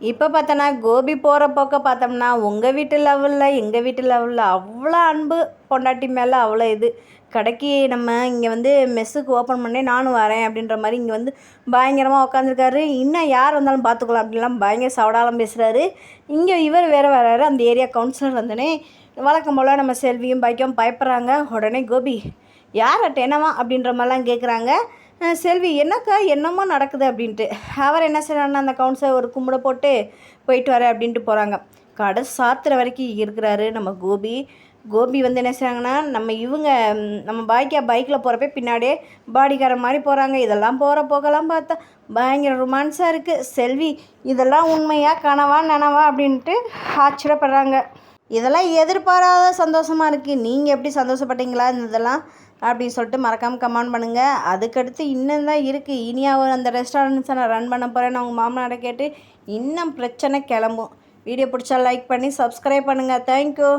இப்போ பார்த்தோன்னா கோபி போகிற போக்க பார்த்தோம்னா உங்கள் வீட்டு லெவலில் எங்கள் வீட்டு லெவலில் அவ்வளோ அன்பு பொண்டாட்டி மேலே அவ்வளோ இது. கடைக்கு நம்ம இங்கே வந்து மெஸ்ஸுக்கு ஓப்பன் பண்ணி நானும் வரேன் அப்படின்ற மாதிரி இங்கே வந்து பயங்கரமாக உட்காந்துருக்காரு இன்னும் யார் வந்தாலும் பார்த்துக்கலாம் அப்படின்லாம் பயங்கர சவடாலம் பேசுகிறாரு இங்கே இவர் வேறு வராரு அந்த ஏரியா கவுன்சிலர் வந்தோடனே வழக்கம் போல் நம்ம செல்வியும் பைக்கும் பயப்படுறாங்க. உடனே கோபி யார்கிட்ட என்னவா அப்படின்ற மாதிரிலாம் கேட்குறாங்க செல்வி என்னக்கா என்னமோ நடக்குது? அப்படின்ட்டு. அவர் என்ன செய்கிறாருன்னா அந்த கவுன்சிலர் ஒரு கும்பிட போட்டு போயிட்டு வரேன் அப்படின்ட்டு போகிறாங்க கடை சாத்துற வரைக்கும் இருக்கிறாரு நம்ம கோபி. கோபி வந்து என்ன செய்கிறாங்கன்னா நம்ம இவங்க நம்ம பாய்க்கா பைக்கில் போகிறப்ப பின்னாடியே பாடிக்காரன் மாதிரி போகிறாங்க இதெல்லாம் போகிற போகலாம் பார்த்தா பயங்கர ரொமான்ஸாக இருக்குது செல்வி இதெல்லாம் உண்மையாக கனவா நனவா? அப்படின்ட்டு ஆச்சரியப்படுறாங்க. இதெல்லாம் எதிர்பாராத சந்தோஷமாக இருக்குது நீங்கள் எப்படி சந்தோஷப்பட்டீங்களா இந்த இதெல்லாம் அப்படின்னு சொல்லிட்டு மறக்காமல் கமெண்ட் பண்ணுங்கள் அதுக்கடுத்து இன்னும் தான் இருக்குது இனியாவும் அந்த ரெஸ்டாரண்ட்ஸை நான் ரன் பண்ண போகிறேன்னு அவங்க மாமனாரை கேட்டு இன்னும் பிரச்சனை கிளம்பும். வீடியோ பிடிச்சா லைக் பண்ணி சப்ஸ்கிரைப் பண்ணுங்கள் தேங்க்யூ